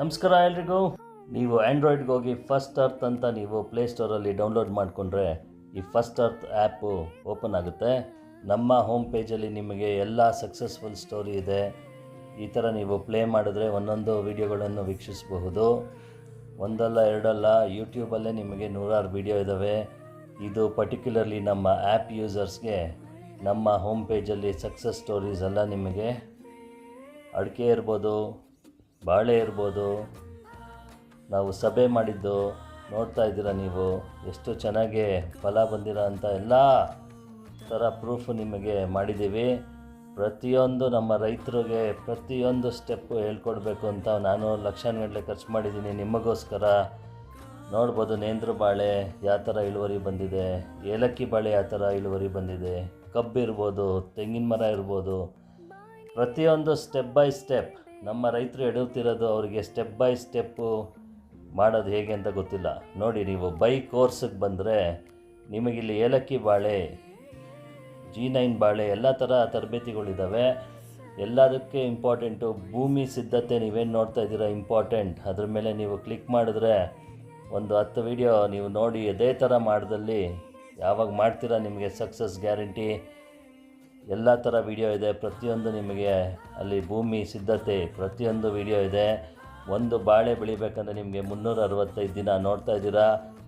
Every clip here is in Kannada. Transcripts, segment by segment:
ನಮಸ್ಕಾರ ಎಲ್ರಿಗೂ. ನೀವು ಆ್ಯಂಡ್ರಾಯ್ಡ್ಗೆ ಹೋಗಿ ಫಸ್ಟ್ ಅರ್ತ್ ಅಂತ ನೀವು ಪ್ಲೇಸ್ಟೋರಲ್ಲಿ ಡೌನ್ಲೋಡ್ ಮಾಡಿಕೊಂಡ್ರೆ ಈ ಫಸ್ಟ್ ಅರ್ತ್ ಆ್ಯಪು ಓಪನ್ ಆಗುತ್ತೆ. ನಮ್ಮ ಹೋಮ್ ಪೇಜಲ್ಲಿ ನಿಮಗೆ ಎಲ್ಲ ಸಕ್ಸಸ್ಫುಲ್ ಸ್ಟೋರಿ ಇದೆ. ಈ ಥರ ನೀವು ಪ್ಲೇ ಮಾಡಿದ್ರೆ ಒಂದೊಂದು ವಿಡಿಯೋಗಳನ್ನು ವೀಕ್ಷಿಸಬಹುದು. ಒಂದಲ್ಲ, ಎರಡಲ್ಲ ಯೂಟ್ಯೂಬಲ್ಲೇ ನಿಮಗೆ ನೂರಾರು ವಿಡಿಯೋ ಇದ್ದಾವೆ ಇದು ಪರ್ಟಿಕ್ಯುಲರ್ಲಿ ನಮ್ಮ ಆ್ಯಪ್ ಯೂಸರ್ಸ್ಗೆ ನಮ್ಮ ಹೋಮ್ ಪೇಜಲ್ಲಿ ಸಕ್ಸಸ್ ಸ್ಟೋರೀಸ್ ಎಲ್ಲ ನಿಮಗೆ ಅಡಿಕೆ ಇರ್ಬೋದು. ಬಾಳೆ ಇರ್ಬೋದು. ನಾವು ಸಭೆ ಮಾಡಿದ್ದು ನೋಡ್ತಾ ಇದ್ದೀರಾ ನೀವು? ಎಷ್ಟು ಚೆನ್ನಾಗಿ ಫಲ ಬಂದಿರೋ ಅಂತ ಎಲ್ಲ ಥರ ಪ್ರೂಫ್ ನಿಮಗೆ ಮಾಡಿದ್ದೀವಿ. ಪ್ರತಿಯೊಂದು ನಮ್ಮ ರೈತರಿಗೆ ಪ್ರತಿಯೊಂದು ಸ್ಟೆಪ್ಪು ಹೇಳ್ಕೊಡ್ಬೇಕು ಅಂತ ನಾನು ಲಕ್ಷಾನುಗಟ್ಟಲೆ ಖರ್ಚು ಮಾಡಿದ್ದೀನಿ ನಿಮಗೋಸ್ಕರ. ನೋಡ್ಬೋದು ನೇಂದ್ರ ಬಾಳೆ ಯಾವ ಥರ ಇಳುವರಿ ಬಂದಿದೆ, ಏಲಕ್ಕಿ ಬಾಳೆ ಯಾವ ಥರ ಇಳುವರಿ ಬಂದಿದೆ ಕಬ್ಬಿರ್ಬೋದು ತೆಂಗಿನ ಮರ ಇರ್ಬೋದು. ಪ್ರತಿಯೊಂದು ಸ್ಟೆಪ್ ಬೈ ಸ್ಟೆಪ್ ನಮ್ಮ ರೈತರು ಎಡುತ್ತಿರೋದು ಅವರಿಗೆ ಸ್ಟೆಪ್ ಬೈ ಸ್ಟೆಪ್ಪು ಮಾಡೋದು ಹೇಗೆ ಅಂತ ಗೊತ್ತಿಲ್ಲ. ನೋಡಿ, ನೀವು ಬೈ ಕೋರ್ಸಿಗೆ ಬಂದರೆ ನಿಮಗಿಲ್ಲಿ ಏಲಕ್ಕಿ ಬಾಳೆ, ಜಿ ನೈನ್ ಬಾಳೆ ಎಲ್ಲ ಥರ ತರಬೇತಿಗಳಿದ್ದಾವೆ ಎಲ್ಲದಕ್ಕೆ ಇಂಪಾರ್ಟೆಂಟು ಭೂಮಿ ಸಿದ್ಧತೆ ನೀವೇನು ನೋಡ್ತಾ ಇದ್ದೀರಾ? ಇಂಪಾರ್ಟೆಂಟ್ ಅದ್ರ ಮೇಲೆ ನೀವು ಕ್ಲಿಕ್ ಮಾಡಿದ್ರೆ ಒಂದು ಹತ್ತು ವಿಡಿಯೋ ನೀವು ನೋಡಿ ಅದೇ ಥರ ಮಾಡಿದಲ್ಲಿ ಯಾವಾಗ ಮಾಡ್ತೀರಾ ನಿಮಗೆ ಸಕ್ಸಸ್ ಗ್ಯಾರಂಟಿ ಎಲ್ಲ ಥರ ವಿಡಿಯೋ ಇದೆ. ಪ್ರತಿಯೊಂದು ನಿಮಗೆ ಅಲ್ಲಿ ಭೂಮಿ ಸಿದ್ಧತೆ ಪ್ರತಿಯೊಂದು ವಿಡಿಯೋ ಇದೆ. ಒಂದು ಬಾಳೆ ಬೆಳಿಬೇಕಂದ್ರೆ ನಿಮಗೆ ಮುನ್ನೂರ ಅರವತ್ತೈದು ದಿನ ನೋಡ್ತಾ ಇದ್ದೀರಾ.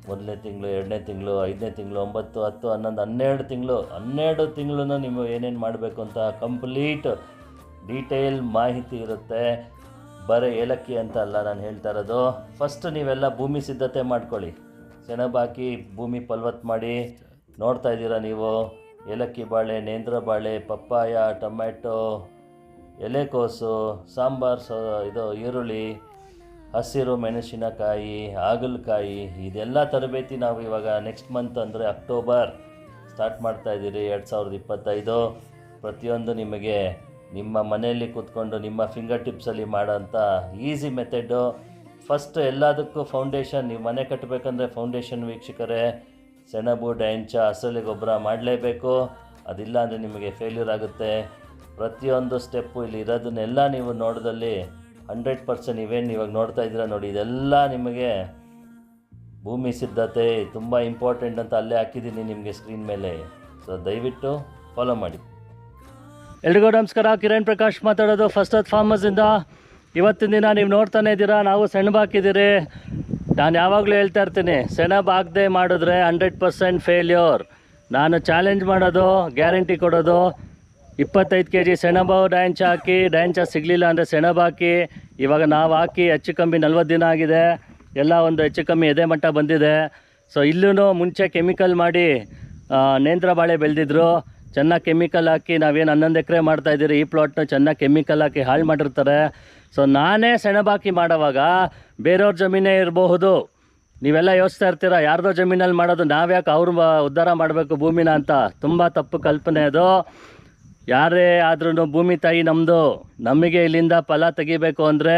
ಮೊದಲನೇ ತಿಂಗಳು, ಎರಡನೇ ತಿಂಗಳು, ಐದನೇ ತಿಂಗಳು, ಒಂಬತ್ತು, ಹತ್ತು, ಹನ್ನೊಂದು, ಹನ್ನೆರಡು ತಿಂಗಳು, ಹನ್ನೆರಡು ತಿಂಗಳೂ ನೀವು ಏನೇನು ಮಾಡಬೇಕು ಅಂತ ಕಂಪ್ಲೀಟ್ ಡೀಟೇಲ್ ಮಾಹಿತಿ ಇರುತ್ತೆ. ಬರೀ ಏಲಕ್ಕಿ ಅಂತ ಅಲ್ಲ ನಾನು ಹೇಳ್ತಾ ಇರೋದು. ಫಸ್ಟ್ ನೀವೆಲ್ಲ ಭೂಮಿ ಸಿದ್ಧತೆ ಮಾಡ್ಕೊಳ್ಳಿ. ಸೆಣಬಾಕಿ ಭೂಮಿ ಫಲವತ್ತು ಮಾಡಿ ನೋಡ್ತಾ ಇದ್ದೀರಾ ನೀವು. ಏಲಕ್ಕಿ ಬಾಳೆ, ನೇಂದ್ರ ಬಾಳೆ, ಪಪ್ಪಾಯ, ಟೊಮ್ಯಾಟೊ, ಎಲೆಕೋಸು, ಸಾಂಬಾರು, ಸೊ, ಇದು ಈರುಳ್ಳಿ, ಹಸಿರು ಮೆಣಸಿನಕಾಯಿ, ಹಾಗಲಕಾಯಿ, ಇದೆಲ್ಲ ತರಬೇತಿ ನಾವು ಇವಾಗ ನೆಕ್ಸ್ಟ್ ಮಂತ್ ಅಂದರೆ ಅಕ್ಟೋಬರ್ ಸ್ಟಾರ್ಟ್ ಮಾಡ್ತಾ ಇದ್ದೀರಿ, ಎರಡು ಸಾವಿರದ ಇಪ್ಪತ್ತೈದು. ಪ್ರತಿಯೊಂದು ನಿಮಗೆ ನಿಮ್ಮ ಮನೆಯಲ್ಲಿ ಕೂತ್ಕೊಂಡು, ನಿಮ್ಮ ಫಿಂಗರ್ ಟಿಪ್ಸಲ್ಲಿ ಮಾಡೋಂಥ ಈಸಿ ಮೆಥಡು ಫಸ್ಟ್ ಎಲ್ಲದಕ್ಕೂ ಫೌಂಡೇಶನ್ ನೀವು ಮನೆ ಕಟ್ಟಬೇಕಂದ್ರೆ ಫೌಂಡೇಶನ್ ವೀಕ್ಷಕರೇ ಸೆಣಬು, ಡೈಂಚ, ಹಸಲಿ ಗೊಬ್ಬರ ಮಾಡಲೇಬೇಕು. ಅದಿಲ್ಲ ಅಂದರೆ ನಿಮಗೆ ಫೇಲ್ಯೂರ್ ಆಗುತ್ತೆ. ಪ್ರತಿಯೊಂದು ಸ್ಟೆಪ್ಪು ಇಲ್ಲಿ ಇರೋದನ್ನೆಲ್ಲ ನೀವು ನೋಡಿದಲ್ಲಿ ಹಂಡ್ರೆಡ್ ಪರ್ಸೆಂಟ್ ಇವೇನು ಇವಾಗ ನೋಡ್ತಾ ಇದ್ದೀರಾ ನೋಡಿ, ಇದೆಲ್ಲ ನಿಮಗೆ ಭೂಮಿ ಸಿದ್ಧತೆ, ತುಂಬ ಇಂಪಾರ್ಟೆಂಟ್ ಅಂತ ಅಲ್ಲೇ ಹಾಕಿದ್ದೀನಿ ನಿಮಗೆ ಸ್ಕ್ರೀನ್ ಮೇಲೆ. ಸೊ ದಯವಿಟ್ಟು ಫಾಲೋ ಮಾಡಿ. ಎಲ್ರಿಗೂ ನಮಸ್ಕಾರ, ಕಿರಣ್ ಪ್ರಕಾಶ್ ಮಾತಾಡೋದು. ಫಸ್ಟ್ ಅತ್ ಫಾರ್ಮರ್ಸಿಂದ ಇವತ್ತಿನ ದಿನ ನೀವು ನೋಡ್ತಾನೆ ಇದ್ದೀರಾ, ನಾವು ಸೆಣಬು ಹಾಕಿದ್ದೀರಿ. ನಾನು ಯಾವಾಗಲೂ ಹೇಳ್ತಾ ಇರ್ತೀನಿ, ಸೆಣಬ್ ಆಗದೆ ಮಾಡಿದ್ರೆ ಹಂಡ್ರೆಡ್ ಪರ್ಸೆಂಟ್ ಫೇಲ್ಯೂರ್ ನಾನು ಚಾಲೆಂಜ್ ಮಾಡೋದು ಗ್ಯಾರಂಟಿ ಕೊಡೋದು. ಇಪ್ಪತ್ತೈದು ಕೆ ಜಿ ಸೆಣಬು ಡ್ಯಾಂಚ್ ಹಾಕಿ, ಡ್ಯಾಂಚ ಸಿಗಲಿಲ್ಲ ಅಂದರೆ ಸೆಣಬು ಹಾಕಿ, ಇವಾಗ ನಾವು ಹಾಕಿ ಹೆಚ್ಚು ಕಮ್ಮಿ ನಲ್ವತ್ತು ದಿನ ಆಗಿದೆ. ಎಲ್ಲ ಒಂದು ಹೆಚ್ಚು ಕಮ್ಮಿ ಎದೆ ಮಟ್ಟ ಬಂದಿದೆ. ಸೊ ಇಲ್ಲೂ ಮುಂಚೆ ಕೆಮಿಕಲ್ ಮಾಡಿ ನೇಂದ್ರ ಬಾಳೆ ಬೆಳೆದಿದ್ರು. ಚೆನ್ನಾಗಿ ಕೆಮಿಕಲ್ ಹಾಕಿ ನಾವೇನು ಹನ್ನೊಂದು ಎಕರೆ ಮಾಡ್ತಾಯಿದ್ದೀರಿ ಈ ಪ್ಲಾಟ್ನ ಚೆನ್ನಾಗಿ ಕೆಮಿಕಲ್ ಹಾಕಿ ಹಾಳು ಮಾಡಿರ್ತಾರೆ. ಸೊ ನಾನೇ ಸೆಣಬಾಕಿ ಮಾಡೋವಾಗ ಬೇರೆಯವ್ರ ಜಮೀನೇ ಇರಬಹುದು. ನೀವೆಲ್ಲ ಯೋಚಿಸ್ತಾ ಇರ್ತೀರ, ಯಾರ್ದೋ ಜಮೀನಲ್ಲಿ ಮಾಡೋದು, ನಾವ್ಯಾಕೆ ಅವ್ರು ಉದ್ಧಾರ ಮಾಡಬೇಕು ಭೂಮಿನ ಅಂತ? ತುಂಬ ತಪ್ಪು ಕಲ್ಪನೆ ಅದು. ಯಾರೇ ಆದ್ರೂ ಭೂಮಿ ತಾಯಿ ನಮ್ಮದು ನಮಗೆ ಇಲ್ಲಿಂದ ಫಲ ತೆಗಿಬೇಕು ಅಂದರೆ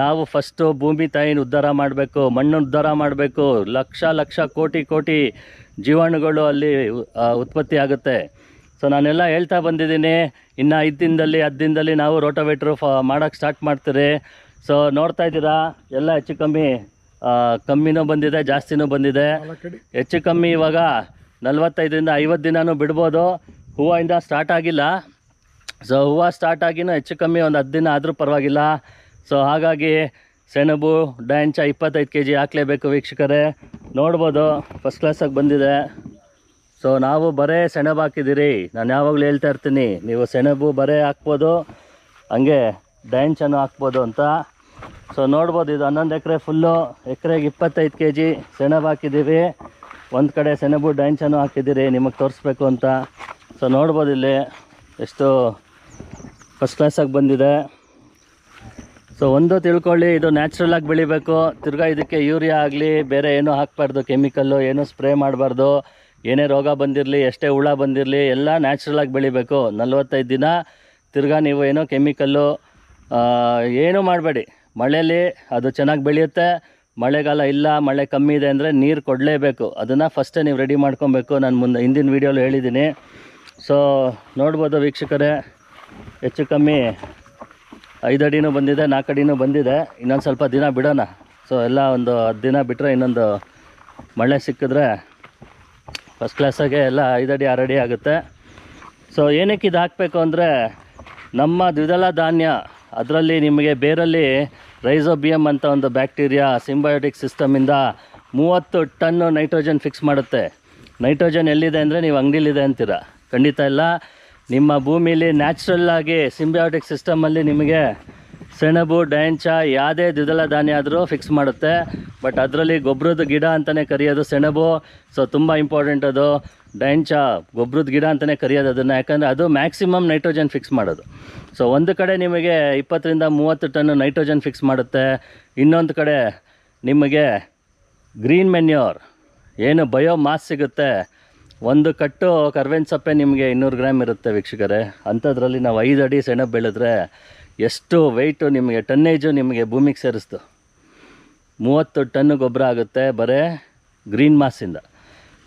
ನಾವು ಫಸ್ಟು ಭೂಮಿ ತಾಯಿನ ಉದ್ಧಾರ ಮಾಡಬೇಕು ಮಣ್ಣು ಉದ್ಧಾರ ಮಾಡಬೇಕು. ಲಕ್ಷ ಲಕ್ಷ ಕೋಟಿ ಕೋಟಿ ಜೀವಾಣುಗಳು ಅಲ್ಲಿ ಉತ್ಪತ್ತಿ ಆಗುತ್ತೆ. ಸೊ ನಾನೆಲ್ಲ ಹೇಳ್ತಾ ಬಂದಿದ್ದೀನಿ. ಇನ್ನು ಐದು ದಿನದಲ್ಲಿ ಹತ್ತು ದಿನದಲ್ಲಿ ನಾವು ರೋಟೋವೇಟ್ರು ಫ ಮಾಡೋಕ್ಕೆ ಸ್ಟಾರ್ಟ್ ಮಾಡ್ತೀರಿ. ಸೊ ನೋಡ್ತಾ ಇದ್ದೀರಾ? ಎಲ್ಲ ಹೆಚ್ಚು ಕಮ್ಮಿ ಕಮ್ಮಿನೂ ಬಂದಿದೆ, ಜಾಸ್ತಿನೂ ಬಂದಿದೆ. ಹೆಚ್ಚು ಕಮ್ಮಿ ಇವಾಗ ನಲ್ವತ್ತೈದರಿಂದ ಐವತ್ತು ದಿನನೂ ಬಿಡ್ಬೋದು. ಹೂವಿಂದ ಸ್ಟಾರ್ಟ್ ಆಗಿಲ್ಲ. ಸೊ ಹೂವು ಸ್ಟಾರ್ಟ್ ಆಗಿನೂ ಹೆಚ್ಚು ಕಮ್ಮಿ ಒಂದು ಹತ್ತು ದಿನ ಆದರೂ ಪರವಾಗಿಲ್ಲ. ಸೊ ಹಾಗಾಗಿ ಸೆಣಬು, ಡ್ಯಾಂಚ ಇಪ್ಪತ್ತೈದು ಕೆ ಜಿ ಹಾಕಲೇಬೇಕು ವೀಕ್ಷಕರೇ. ನೋಡ್ಬೋದು ಫಸ್ಟ್ ಕ್ಲಾಸಾಗಿ ಬಂದಿದೆ. ಸೊ ನಾವು ಬರೇ ಸೆಣಬು ಹಾಕಿದ್ದೀರಿ. ನಾನು ಯಾವಾಗಲೂ ಹೇಳ್ತಾ ಇರ್ತೀನಿ, ನೀವು ಸೆಣಬು ಬರೇ ಹಾಕ್ಬೋದು, ಹಂಗೆ ಡ್ಯಾಂಚನ್ನು ಹಾಕ್ಬೋದು ಅಂತ. ಸೊ ನೋಡ್ಬೋದು, ಇದು ಹನ್ನೊಂದು ಎಕರೆ ಫುಲ್ಲು ಎಕರೆಗೆ ಇಪ್ಪತ್ತೈದು ಕೆ ಜಿ ಸೆಣಬು ಹಾಕಿದ್ದೀವಿ. ಒಂದು ಕಡೆ ಸೆಣಬು ಡ್ಯಾಂಚನ್ನು ಹಾಕಿದ್ದೀರಿ, ನಿಮಗೆ ತೋರಿಸ್ಬೇಕು ಅಂತ. ಸೊ ನೋಡ್ಬೋದು ಇಲ್ಲಿ, ಎಷ್ಟು ಫಸ್ಟ್ ಕ್ಲಾಸಾಗಿ ಬಂದಿದೆ. ಸೊ ಒಂದು ತಿಳ್ಕೊಳ್ಳಿ, ಇದು ನ್ಯಾಚುರಲಾಗಿ ಬೆಳಿಬೇಕು. ತಿರ್ಗಾ ಇದಕ್ಕೆ ಯೂರಿಯಾ ಆಗಲಿ, ಬೇರೆ ಏನೂ ಹಾಕ್ಬಾರ್ದು ಕೆಮಿಕಲ್ಲು ಏನೂ ಸ್ಪ್ರೇ ಮಾಡಬಾರ್ದು. ಏನೇ ರೋಗ ಬಂದಿರಲಿ, ಎಷ್ಟೇ ಹುಳ ಬಂದಿರಲಿ, ಎಲ್ಲ ನ್ಯಾಚುರಲಾಗಿ ಬೆಳಿಬೇಕು. ನಲ್ವತ್ತೈದು ದಿನ ತಿರ್ಗಾ ನೀವು ಏನೋ ಕೆಮಿಕಲ್ಲು ಏನೂ ಮಾಡಬೇಡಿ. ಮಳೆಯಲ್ಲಿ ಅದು ಚೆನ್ನಾಗಿ ಬೆಳೆಯುತ್ತೆ. ಮಳೆಗಾಲ ಇಲ್ಲ, ಮಳೆ ಕಮ್ಮಿ ಇದೆ ಅಂದರೆ ನೀರು ಕೊಡಲೇಬೇಕು. ಅದನ್ನು ಫಸ್ಟೇ ನೀವು ರೆಡಿ ಮಾಡ್ಕೊಬೇಕು. ನಾನು ಮುಂದೆ ಹಿಂದಿನ ವೀಡಿಯೋಲಿ ಹೇಳಿದ್ದೀನಿ ಸೊ ನೋಡ್ಬೋದು ವೀಕ್ಷಕರೇ. ಹೆಚ್ಚು ಕಮ್ಮಿ ಐದು ಅಡಿನೂ ಬಂದಿದೆ ನಾಲ್ಕು ಅಡಿನೂ ಬಂದಿದೆ. ಇನ್ನೊಂದು ಸ್ವಲ್ಪ ದಿನ ಬಿಡೋಣ. ಸೊ ಎಲ್ಲ ಒಂದು ಹತ್ತು ದಿನ ಬಿಟ್ಟರೆ ಇನ್ನೊಂದು ಮಳೆ ಸಿಕ್ಕಿದ್ರೆ ಫಸ್ಟ್ ಕ್ಲಾಸಾಗೆ ಎಲ್ಲ ಐದಡಿ ಆರಡಿ ಆಗುತ್ತೆ. ಸೊ ಏನಕ್ಕೆ ಇದು ಹಾಕಬೇಕು ಅಂದರೆ ನಮ್ಮ ದ್ವಿದಳ ಧಾನ್ಯ, ಅದರಲ್ಲಿ ನಿಮಗೆ ಬೇರಲ್ಲಿ ರೈಸೋಬಿಯಮ್ ಅಂತ ಒಂದು ಬ್ಯಾಕ್ಟೀರಿಯಾ ಸಿಂಬಯೋಟಿಕ್ ಸಿಸ್ಟಮಿಂದ ಮೂವತ್ತು ಟನ್ನು ನೈಟ್ರೋಜನ್ ಫಿಕ್ಸ್ ಮಾಡುತ್ತೆ. ನೈಟ್ರೋಜನ್ ಎಲ್ಲಿದೆ ಅಂದರೆ ನೀವು ಅಂಗಡಿಲಿದೆ ಅಂತೀರ? ಖಂಡಿತ ಇಲ್ಲ. ನಿಮ್ಮ ಭೂಮಿಲಿ ನ್ಯಾಚುರಲ್ಲಾಗಿ ಸಿಂಬಯೋಟಿಕ್ ಸಿಸ್ಟಮಲ್ಲಿ ನಿಮಗೆ ಸೆಣಬು ಡ್ಯಾಂಚ ಯಾವುದೇ ದ್ವಿದಳ ಧಾನ್ಯ ಆದರೂ ಫಿಕ್ಸ್ ಮಾಡುತ್ತೆ. ಬಟ್ ಅದರಲ್ಲಿ ಗೊಬ್ಬರದ ಗಿಡ ಅಂತಲೇ ಕರೆಯೋದು ಸೆಣಬು. ಸೊ ತುಂಬ ಇಂಪಾರ್ಟೆಂಟ್ ಅದು. ಡ್ಯಾಂಚ ಗೊಬ್ಬರದ ಗಿಡ ಅಂತಲೇ ಕರೆಯೋದು ಅದನ್ನು. ಯಾಕಂದರೆ ಅದು ಮ್ಯಾಕ್ಸಿಮಮ್ ನೈಟ್ರೋಜನ್ ಫಿಕ್ಸ್ ಮಾಡೋದು. ಸೊ ಒಂದು ಕಡೆ ನಿಮಗೆ ಇಪ್ಪತ್ತರಿಂದ ಮೂವತ್ತು ಟನ್ ನೈಟ್ರೋಜನ್ ಫಿಕ್ಸ್ ಮಾಡುತ್ತೆ. ಇನ್ನೊಂದು ಕಡೆ ನಿಮಗೆ ಗ್ರೀನ್ ಮೆನ್ಯೂರ್ ಏನು ಬಯೋ ಮಾಸ್ ಸಿಗುತ್ತೆ. ಒಂದು ಕಟ್ಟು ಕರ್ವೆನ್ ಸೊಪ್ಪೆ ನಿಮಗೆ ಇನ್ನೂರು ಗ್ರಾಮ್ ಇರುತ್ತೆ ವೀಕ್ಷಕರೇ. ಅಂಥದ್ರಲ್ಲಿ ನಾವು ಐದು ಅಡಿ ಸೆಣಬು ಬೆಳೆದ್ರೆ ಎಷ್ಟು ವೆಯ್ಟು ನಿಮಗೆ ಟನ್ನೇಜು ನಿಮಗೆ ಭೂಮಿಗೆ ಸೇರಿಸ್ತು? ಮೂವತ್ತು ಟನ್ ಗೊಬ್ಬರ ಆಗುತ್ತೆ ಬರೇ ಗ್ರೀನ್ ಮಾಸಿಂದ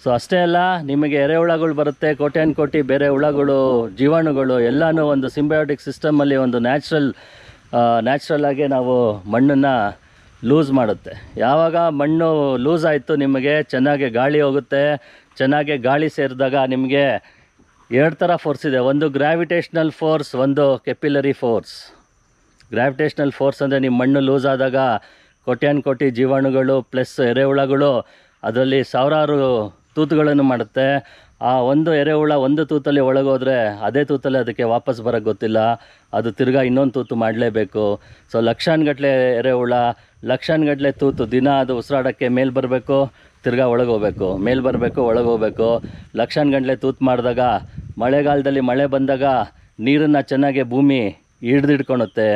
ಸೊ ಅಷ್ಟೇ ಅಲ್ಲ, ನಿಮಗೆ ಎರೆಹುಳಗಳು ಬರುತ್ತೆ ಕೋಟ್ಯಾನ್ ಕೋಟಿ ಬೇರೆ ಹುಳಗಳು, ಜೀವಾಣುಗಳು, ಎಲ್ಲನೂ ಒಂದು ಸಿಂಬಯೋಟಿಕ್ ಸಿಸ್ಟಮಲ್ಲಿ ಒಂದು ನ್ಯಾಚುರಲ್ ನ್ಯಾಚುರಲ್ಲಾಗಿ ನಾವು ಮಣ್ಣನ್ನು ಲೂಸ್ ಮಾಡುತ್ತೆ. ಯಾವಾಗ ಮಣ್ಣು ಲೂಸ್ ಆಯಿತು ನಿಮಗೆ, ಚೆನ್ನಾಗಿ ಗಾಳಿ ಹೋಗುತ್ತೆ, ಚೆನ್ನಾಗಿ ಗಾಳಿ ಸೇರಿದಾಗ ನಿಮಗೆ ಎರಡು ಥರ ಫೋರ್ಸ್ ಇದೆ. ಒಂದು ಗ್ರಾವಿಟೇಷ್ನಲ್ ಫೋರ್ಸ್ ಒಂದು ಕೆಪಿಲರಿ ಫೋರ್ಸ್ ಗ್ರಾವಿಟೇಷ್ನಲ್ ಫೋರ್ಸ್ ಅಂದರೆ ನಿಮ್ಮ ಮಣ್ಣು ಲೂಸ್ ಆದಾಗ ಕೋಟ್ಯಾನ್ ಕೋಟಿ ಜೀವಾಣುಗಳು ಪ್ಲಸ್ ಎರೆಹುಳಗಳು, ಅದರಲ್ಲಿ ಸಾವಿರಾರು ತೂತುಗಳನ್ನು ಮಾಡುತ್ತೆ. ಆ ಒಂದು ಎರೆಹುಳ ಒಂದು ತೂತಲ್ಲಿ ಒಳಗೋದ್ರೆ ಅದೇ ತೂತಲ್ಲಿ ಅದಕ್ಕೆ ವಾಪಸ್ ಬರೋಕ್ಕೆ ಗೊತ್ತಿಲ್ಲ. ಅದು ತಿರ್ಗಾ ಇನ್ನೊಂದು ತೂತು ಮಾಡಲೇಬೇಕು. ಸೊ ಲಕ್ಷಾನ್ಗಟ್ಟಲೆ ಎರೆಹುಳ ಲಕ್ಷಾನ್ಗಟ್ಟಲೆ ತೂತು ದಿನ ಅದು ಉಸಿರಾಡೋಕ್ಕೆ ಮೇಲೆ ಬರಬೇಕು, ತಿರ್ಗಾ ಒಳಗೆ ಹೋಗ್ಬೇಕು ಮೇಲೆ ಬರಬೇಕು ಒಳಗೆ ಹೋಗ್ಬೇಕು ಲಕ್ಷಾನ್ಗಟ್ಟಲೆ ತೂತು ಮಾಡಿದಾಗ ಮಳೆಗಾಲದಲ್ಲಿ ಮಳೆ ಬಂದಾಗ ನೀರನ್ನು ಚೆನ್ನಾಗಿ ಭೂಮಿ ಹಿಡ್ದಿಡ್ಕೊಳುತ್ತೆ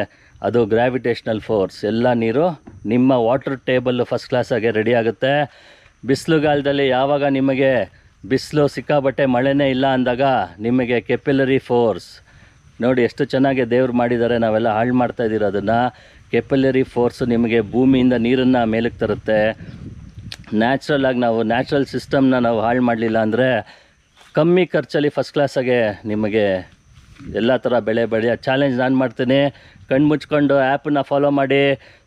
ಅದು ಗ್ರಾವಿಟೇಷ್ನಲ್ ಫೋರ್ಸ್ ಎಲ್ಲ ನೀರು ನಿಮ್ಮ ವಾಟರ್ ಟೇಬಲ್ ಫಸ್ಟ್ ಕ್ಲಾಸಾಗೆ ರೆಡಿ ಆಗುತ್ತೆ. ಬಿಸಿಲುಗಾಲದಲ್ಲಿ ಯಾವಾಗ ನಿಮಗೆ ಬಿಸಿಲು ಸಿಕ್ಕಾಬಟ್ಟೆ ಮಳೆನೇ ಇಲ್ಲ ಅಂದಾಗ ನಿಮಗೆ ಕೆಪಿಲರಿ ಫೋರ್ಸ್ ನೋಡಿ ಎಷ್ಟು ಚೆನ್ನಾಗಿ ದೇವ್ರು ಮಾಡಿದ್ದಾರೆ, ನಾವೆಲ್ಲ ಹಾಳು ಮಾಡ್ತಾ ಅದನ್ನು. ಕೆಪಿಲರಿ ಫೋರ್ಸ್ ನಿಮಗೆ ಭೂಮಿಯಿಂದ ನೀರನ್ನು ಮೇಲಕ್ಕೆ ತರುತ್ತೆ. ನ್ಯಾಚುರಲ್ ಆಗಿ ನಾವು ನ್ಯಾಚುರಲ್ ಸಿಸ್ಟಮ್ನ ನಾವು ಹಾಳು ಮಾಡಲಿಲ್ಲ ಅಂದರೆ ಕಮ್ಮಿ ಖರ್ಚಲ್ಲಿ ಫಸ್ಟ್ ಕ್ಲಾಸಾಗೆ ನಿಮಗೆ ಎಲ್ಲ ಥರ ಬೆಳೆ ಬೆಳೆಯೋ ಚಾಲೆಂಜ್ ನಾನು ಮಾಡ್ತೀನಿ. ಕಣ್ಣು ಮುಚ್ಕೊಂಡು ಆ್ಯಪನ್ನ ಫಾಲೋ ಮಾಡಿ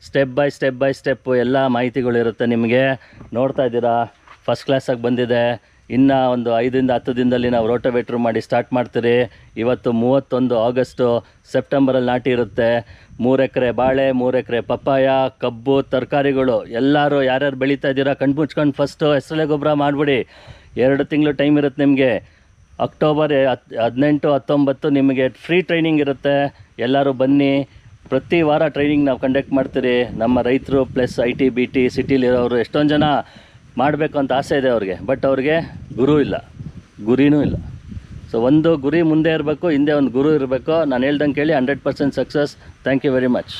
step by step by step ಎಲ್ಲ ಮಾಹಿತಿಗಳಿರುತ್ತೆ ನಿಮಗೆ. ನೋಡ್ತಾ ಇದ್ದೀರಾ? ಫಸ್ಟ್ ಕ್ಲಾಸಾಗಿ ಬಂದಿದೆ. ಇನ್ನು ಒಂದು ಐದರಿಂದ ಹತ್ತು ದಿನದಲ್ಲಿ ನಾವು ರೋಟೋವೇಟ್ರ್ ಮಾಡಿ ಸ್ಟಾರ್ಟ್ ಮಾಡ್ತೀರಿ. ಇವತ್ತು ಮೂವತ್ತೊಂದು ಆಗಸ್ಟು ಸೆಪ್ಟೆಂಬರಲ್ಲಿ ನಾಟಿ ಇರುತ್ತೆ. ಮೂರು ಎಕರೆ ಬಾಳೆ, ಮೂರು ಎಕರೆ ಪಪ್ಪಾಯ, ಕಬ್ಬು, ತರಕಾರಿಗಳು ಎಲ್ಲರೂ ಯಾರ್ಯಾರು ಬೆಳೀತಾ ಇದ್ದೀರಾ? ಕಣ್ಣು ಮುಚ್ಕೊಂಡು ಫಸ್ಟು ಹೆಸರಲೆ ಗೊಬ್ಬರ ಮಾಡಿಬಿಡಿ. ಎರಡು ತಿಂಗಳು ಟೈಮ್ ಇರುತ್ತೆ ನಿಮಗೆ. ಅಕ್ಟೋಬರ್ ಹತ್, ಹದಿನೆಂಟು, ಹತ್ತೊಂಬತ್ತು ನಿಮಗೆ ಫ್ರೀ ಟ್ರೈನಿಂಗ್ ಇರುತ್ತೆ. ಎಲ್ಲರೂ ಬನ್ನಿ. ಪ್ರತಿ ವಾರ ಟ್ರೈನಿಂಗ್ ನಾವು ಕಂಡಕ್ಟ್ ಮಾಡ್ತೀರಿ. ನಮ್ಮ ರೈತರು plus I T B T ಸಿಟಿಲಿರೋರು ಎಷ್ಟೊಂದು ಜನ ಮಾಡಬೇಕು ಅಂತ ಆಸೆ ಇದೆ ಅವ್ರಿಗೆ. ಬಟ್ ಅವ್ರಿಗೆ ಗುರು ಇಲ್ಲ. ಗುರಿನೂ ಇಲ್ಲ. ಸೊ ಒಂದು ಗುರಿ ಮುಂದೆ ಇರಬೇಕು, ಹಿಂದೆ ಒಂದು ಗುರು ಇರಬೇಕು. ನಾನು ಹೇಳ್ದಂಗೆ ಕೇಳಿ hundred percent success thank you very much